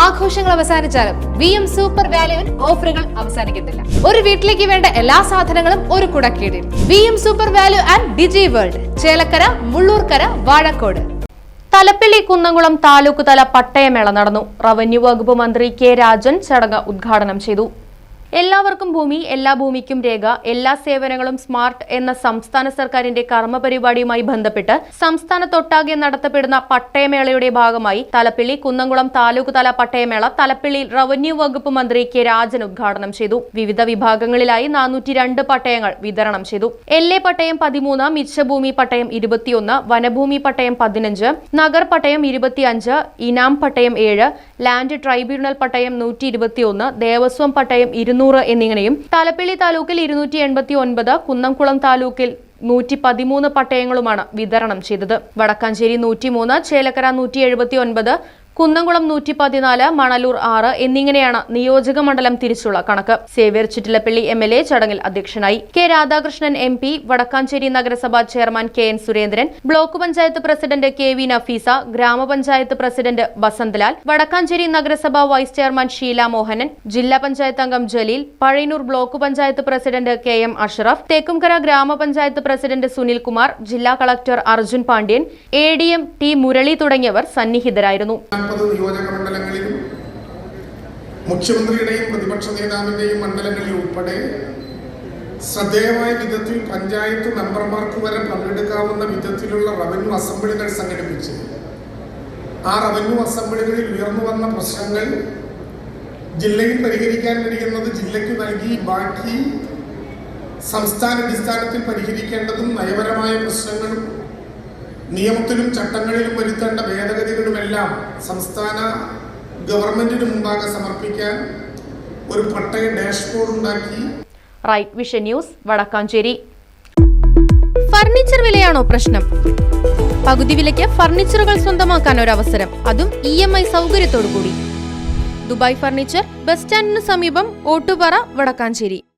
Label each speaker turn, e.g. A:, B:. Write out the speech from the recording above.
A: ആഘോഷങ്ങൾ അവസാനിച്ചാലും V M super വാല്യുവിൽ ഓഫറുകൾ അവസാനിക്കുന്നില്ല. ഒരു വീട്ടിലേക്ക് വേണ്ട എല്ലാ സാധനങ്ങളും ഒരു കുടക്കീടിൽ. V M super value and digi world Chelakkara Mullurkara Vazhakode.
B: Thalappilly Kunnamkulam taluk തല പട്ടയമേള നടന്നു. റവന്യൂ വകുപ്പ് മന്ത്രി കെ രാജൻ ചടങ്ങ് ഉദ്ഘാടനം ചെയ്തു. എല്ലാവർക്കും ഭൂമി എല്ലാ ഭൂമിക്കും രേഖ എല്ലാ സേവനങ്ങളും സ്മാർട്ട് എന്ന സംസ്ഥാന സർക്കാരിന്റെ കർമ്മ പരിപാടിയുമായി ബന്ധപ്പെട്ട് സംസ്ഥാനത്തൊട്ടാകെ നടത്തപ്പെടുന്ന പട്ടയമേളയുടെ ഭാഗമായി തലപ്പിള്ളി കുന്നംകുളം താലൂക്ക് തല പട്ടയമേള തലപ്പിള്ളിയിൽ റവന്യൂ വകുപ്പ് മന്ത്രി കെ രാജൻ ഉദ്ഘാടനം ചെയ്തു. വിവിധ വിഭാഗങ്ങളിലായി നാനൂറ്റി രണ്ട് പട്ടയങ്ങൾ വിതരണം ചെയ്തു. എൽ എ പട്ടയം പതിമൂന്ന് മിച്ചഭൂമി പട്ടയം ഇരുപത്തിയൊന്ന് വനഭൂമി പട്ടയം പതിനഞ്ച് നഗർ പട്ടയം ഇരുപത്തിയഞ്ച് ഇനാം പട്ടയം ഏഴ് ലാൻഡ് ട്രൈബ്യൂണൽ പട്ടയം നൂറ്റി ഇരുപത്തിയൊന്ന് ദേവസ്വം പട്ടയം ഇരുന്നൂറ് എന്നിങ്ങനെയും തലപ്പിള്ളി താലൂക്കിൽ ഇരുന്നൂറ്റി എൺപത്തി ഒൻപത് കുന്നംകുളം താലൂക്കിൽ നൂറ്റി പതിമൂന്ന് പട്ടയങ്ങളുമാണ് വിതരണം ചെയ്തത്. വടക്കാഞ്ചേരി നൂറ്റിമൂന്ന് ചേലക്കര നൂറ്റി എഴുപത്തി ഒൻപത് കുന്നംകുളം നൂറ്റി പതിനാല് മണലൂർ ആറ് എന്നിങ്ങനെയാണ് നിയോജക മണ്ഡലം തിരിച്ചുള്ള കണക്ക്. Xavier Chittilappilly M L A ചടങ്ങിൽ അധ്യക്ഷനായി K Radhakrishnan M P Vadakkanchery നഗരസഭാ chairman K N Surendran block panchayat president K V Nafeesa ഗ്രാമപഞ്ചായത്ത് പ്രസിഡന്റ് വസന്തലാൽ വടക്കാഞ്ചേരി നഗരസഭാ വൈസ് ചെയർമാൻ ഷീല മോഹനൻ ജില്ലാ പഞ്ചായത്ത് അംഗം Jaleel Pazhayannur block panchayat president K M Ashraf Thekkumkara ഗ്രാമപഞ്ചായത്ത് president Sunil Sunilkumar ജില്ലാ collector Arjun Pandian A D M T Murali തുടങ്ങിയവർ സന്നിഹിതരായിരുന്നു.
C: നാൽപ്പത് നിയോജക മണ്ഡലങ്ങളിലും മുഖ്യമന്ത്രിയുടെയും പ്രതിപക്ഷ നേതാവിന്റെയും മണ്ഡലങ്ങളിൽ ഉൾപ്പെടെ ശ്രദ്ധേയമായ വിധത്തിൽ പഞ്ചായത്ത് മെമ്പർമാർക്ക് വരെ പങ്കെടുക്കാവുന്ന വിധത്തിലുള്ള റവന്യൂ അസംബ്ലികൾ സംഘടിപ്പിച്ച്. ആ റവന്യൂ അസംബ്ലികളിൽ ഉയർന്നു വന്ന പ്രശ്നങ്ങൾ ജില്ലയിൽ പരിഹരിക്കാൻ കഴിയുന്നത് ജില്ലയ്ക്ക് നൽകി ബാക്കി സംസ്ഥാന അടിസ്ഥാനത്തിൽ പരിഹരിക്കേണ്ടതും നയപരമായ പ്രശ്നങ്ങളും നിയമത്തിലും ചട്ടങ്ങളിലും വരുത്തേണ്ട ഭേദഗതികളുമെല്ലാം സംസ്ഥാന ഗവൺമെന്റിന് മുമ്പാകെ സമർപ്പിക്കാൻ ഒരു പട്ടയ ഡാഷ്ബോർഡ് ഉണ്ടാക്കി
B: right vision news Vadakkanchery.
D: Furniture വിലയാണോ പ്രശ്നം? പകുതി വിലയ്ക്ക് ഫർണിച്ചറുകൾ സ്വന്തമാക്കാൻ ഒരു അവസരം അതും ഇ എം ഐ സൗകര്യത്തോടു കൂടി ദുബായ് ഫർണിച്ചർ ബസ് സ്റ്റാൻഡിന് സമീപം ഓട്ടുപാറ വടക്കാഞ്ചേരി.